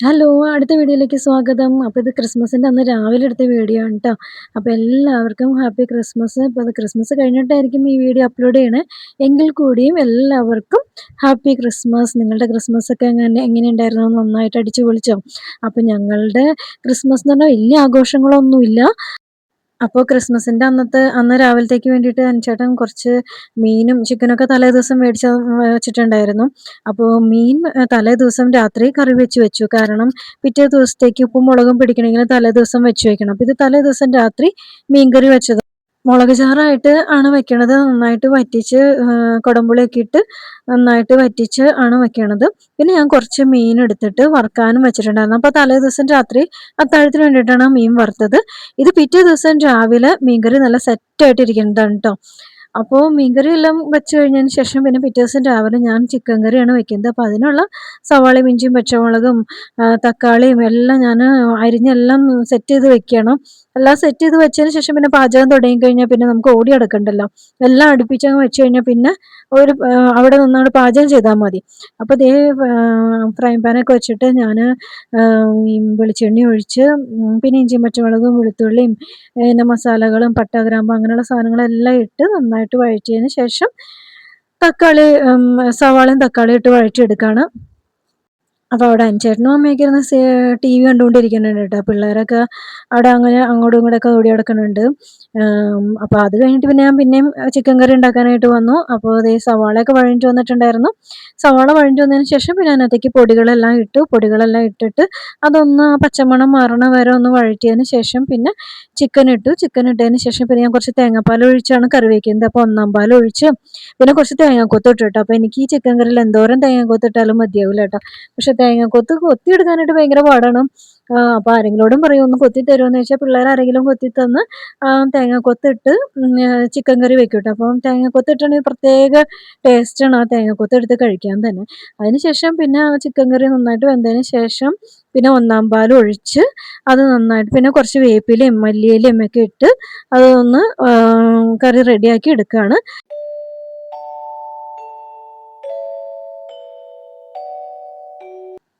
Hello അടുത്ത വീഡിയോയിലേക്ക് സ്വാഗതം. അപ്പോൾ ഇത് ക്രിസ്മസിന്റെ അന്ന് രാവിലെ എടുത്ത വീഡിയോ ആണ് കേട്ടോ അപ്പോൾ എല്ലാവർക്കും ഹാപ്പി ക്രിസ്മസ്. അപ്പോൾ അത് ക്രിസ്മസ് കഴിഞ്ഞിട്ടായിരിക്കും ഈ വീഡിയോ അപ്ലോഡ് ചെയ്യണേ. എങ്കിൽ കൂടിയും എല്ലാവർക്കും ഹാപ്പി ക്രിസ്മസ്. നിങ്ങളുടെ ക്രിസ്മസ് ഒക്കെ എങ്ങനെ എങ്ങനെയുണ്ടായിരുന്നു നന്നായിട്ട് അടിച്ചു പൊളിച്ചോ അപ്പോൾ ഞങ്ങളുടെ ക്രിസ്മസ് എന്ന് പറഞ്ഞാൽ വലിയ ആഘോഷങ്ങളൊന്നുമില്ല. അപ്പോൾ ക്രിസ്മസിന്റെ അന്നത്തെ അന്ന് രാവിലത്തേക്ക് വേണ്ടിയിട്ട് അനുചേട്ടൻ കുറച്ച് മീനും ചിക്കനൊക്കെ തലേ ദിവസം മേടിച്ച വെച്ചിട്ടുണ്ടായിരുന്നു. അപ്പോൾ മീൻ തലേ ദിവസം രാത്രി കറി വെച്ച് വെച്ചു. കാരണം പിറ്റേ ദിവസത്തേക്ക് ഉപ്പും മുളകും പിടിക്കണമെങ്കിൽ തലേ ദിവസം വെച്ച് വെക്കണം. അപ്പോൾ ഇത് തലേ ദിവസം രാത്രി മീൻ കറി വെച്ചത് മുളക് ചാറായിട്ട് ആണ് വെക്കണത്. നന്നായിട്ട് വറ്റിച്ച് കുടംപുളിയൊക്കെ ഇട്ട് നന്നായിട്ട് വറ്റിച്ച് ആണ് വെക്കണത്. പിന്നെ ഞാൻ കുറച്ച് മീൻ എടുത്തിട്ട് വറുക്കാനും വെച്ചിട്ടുണ്ടായിരുന്നു. അപ്പോൾ തലേ ദിവസം രാത്രി അത്താഴത്തിന് വേണ്ടിയിട്ടാണ് മീൻ വറുത്തത്. ഇത് പിറ്റേ ദിവസം രാവിലെ മീൻകറി നല്ല സെറ്റായിട്ട് ഇരിക്കുന്നതാണ് കേട്ടോ അപ്പോൾ മീൻകറി എല്ലാം വെച്ച് കഴിഞ്ഞതിന് ശേഷം പിന്നെ പിറ്റേ ദിവസം രാവിലെ ഞാൻ ചിക്കൻ കറിയാണ് വെക്കുന്നത്. അപ്പോൾ അതിനുള്ള സവാളയും ഇഞ്ചിയും പച്ചമുളകും തക്കാളിയും എല്ലാം ഞാൻ അരിഞ്ഞെല്ലാം സെറ്റ് ചെയ്ത് വെക്കണം എല്ലാം സെറ്റ് ചെയ്ത് വെച്ചതിന് ശേഷം പിന്നെ പാചകം തുടങ്ങി കഴിഞ്ഞാൽ പിന്നെ നമുക്ക് ഓടി അടക്കണ്ടല്ലോ എല്ലാം അടുപ്പിച്ചങ്ങ് വെച്ച് കഴിഞ്ഞാൽ പിന്നെ ഒരു അവിടെ നിന്നാണ് പാചകം ചെയ്താൽ മതി. അപ്പോൾ ഇതേ ഫ്രൈ പാനൊക്കെ വെച്ചിട്ട് ഞാൻ വെളിച്ചെണ്ണ ഒഴിച്ച് പിന്നെ ഇഞ്ചി പച്ചമുളകും വെളുത്തുള്ളിയും പിന്നെ മസാലകളും പട്ട ഗ്രാമ്പ് അങ്ങനെയുള്ള സാധനങ്ങളെല്ലാം ഇട്ട് നന്നായിട്ട് വഴറ്റിയതിന് ശേഷം തക്കാളി സവാളയും തക്കാളിയും ഇട്ട് വഴറ്റിയെടുക്കുകയാണ് അപ്പോൾ അവിടെ അനുചേട്ടനും അമ്മയൊക്കെ ഇരുന്ന് ടി വി കണ്ടുകൊണ്ടിരിക്കുന്നുണ്ട് കേട്ടോ. പിള്ളേരൊക്കെ അവിടെ അങ്ങനെ അങ്ങോട്ടും ഇങ്ങോട്ടൊക്കെ ഓടി കിടക്കുന്നുണ്ട് അപ്പോൾ അത് കഴിഞ്ഞിട്ട് പിന്നെ ഞാൻ പിന്നെയും ചിക്കൻ കറി ഉണ്ടാക്കാനായിട്ട് വന്നു. അപ്പോൾ അതേ സവാളയൊക്കെ വഴിഞ്ഞിട്ട് വന്നിട്ടുണ്ടായിരുന്നു. സവാള വഴിഞ്ഞു വന്നതിന് ശേഷം പിന്നെ അതിനകത്തേക്ക് പൊടികളെല്ലാം ഇട്ടു. പൊടികളെല്ലാം ഇട്ടിട്ട് അതൊന്ന് പച്ചമണം മാറണ വരെ ഒന്ന് വഴറ്റിയതിന് ശേഷം പിന്നെ ചിക്കൻ ഇട്ടു. ചിക്കൻ ഇട്ടതിന് ശേഷം പിന്നെ ഞാൻ കുറച്ച് തേങ്ങാപ്പാൽ ഒഴിച്ചാണ് കറി വയ്ക്കുന്നത് അപ്പോൾ ഒന്നാം പാൽ ഒഴിച്ച് പിന്നെ കുറച്ച് തേങ്ങാക്കൊത്ത് ഇട്ടു കേട്ടോ. അപ്പോൾ എനിക്ക് ഈ ചിക്കൻ കറിയിൽ എന്തോരം തേങ്ങാക്കൊത്ത് ഇട്ടാലും മതിയാവില്ല കേട്ടോ. പക്ഷെ തേങ്ങാക്കൊത്ത് കൊത്തിയെടുക്കാനായിട്ട് ഭയങ്കര പാടാണ്. അപ്പോൾ ആരെങ്കിലോടും പറയും ഒന്ന് കൊത്തി തരുമെന്ന് വെച്ചാൽ പിള്ളേർ ആരെങ്കിലും കൊത്തി തന്ന് തേങ്ങ കൊത്തിട്ട് ചിക്കൻ കറി വെക്കും കേട്ടോ തേങ്ങ കൊത്തിട്ടാണെങ്കിൽ പ്രത്യേക ടേസ്റ്റാണ് ആ തേങ്ങ കൊത്തെടുത്ത് കഴിക്കാൻ തന്നെ. അതിനുശേഷം പിന്നെ ചിക്കൻ കറി നന്നായിട്ട് വെന്തതിന് ശേഷം പിന്നെ ഒന്നാം പാൽ ഒഴിച്ച് അത് നന്നായിട്ട് പിന്നെ കുറച്ച് വേപ്പിലയും മല്ലിയിലയും ഒക്കെ ഇട്ട് അതൊന്ന് കറി റെഡിയാക്കി എടുക്കുകയാണ്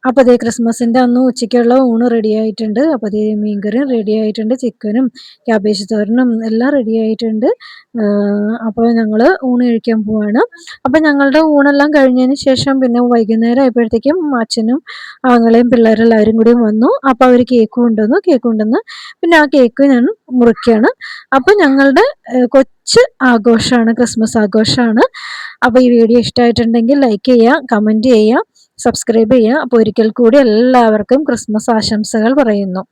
അപ്പോൾ അതേ ക്രിസ്മസിന്റെ അന്ന് ഉച്ചയ്ക്കുള്ള ഊണ് റെഡി ആയിട്ടുണ്ട്. അപ്പോൾ അതേ മീൻകറിയും റെഡി ആയിട്ടുണ്ട്. ചിക്കനും ക്യാബേജ് തോരനും എല്ലാം റെഡി ആയിട്ടുണ്ട്. അപ്പോൾ ഞങ്ങൾ ഊണ് കഴിക്കാൻ പോവാണ്. അപ്പോൾ ഞങ്ങളുടെ ഊണെല്ലാം കഴിഞ്ഞതിന് ശേഷം പിന്നെ വൈകുന്നേരം ആയപ്പോഴത്തേക്കും അച്ഛനും ആങ്ങളെയും പിള്ളേരെല്ലാവരും കൂടി വന്നു. അപ്പോൾ അവർ കേക്ക് കൊണ്ടുവന്നു. കേക്ക് കൊണ്ടുവന്ന് പിന്നെ ആ കേക്ക് ഞാൻ മുറിക്കുകയാണ് അപ്പോൾ ഞങ്ങളുടെ കൊച്ച് ആഘോഷമാണ് ക്രിസ്മസ് ആഘോഷമാണ് അപ്പോൾ ഈ വീഡിയോ ഇഷ്ടമായിട്ടുണ്ടെങ്കിൽ ലൈക്ക് ചെയ്യുക കമന്റ് ചെയ്യുക സബ്സ്ക്രൈബ് ചെയ്യുക. അപ്പോൾ ഒരിക്കൽ കൂടി എല്ലാവർക്കും ക്രിസ്മസ് ആശംസകൾ പറയുന്നു.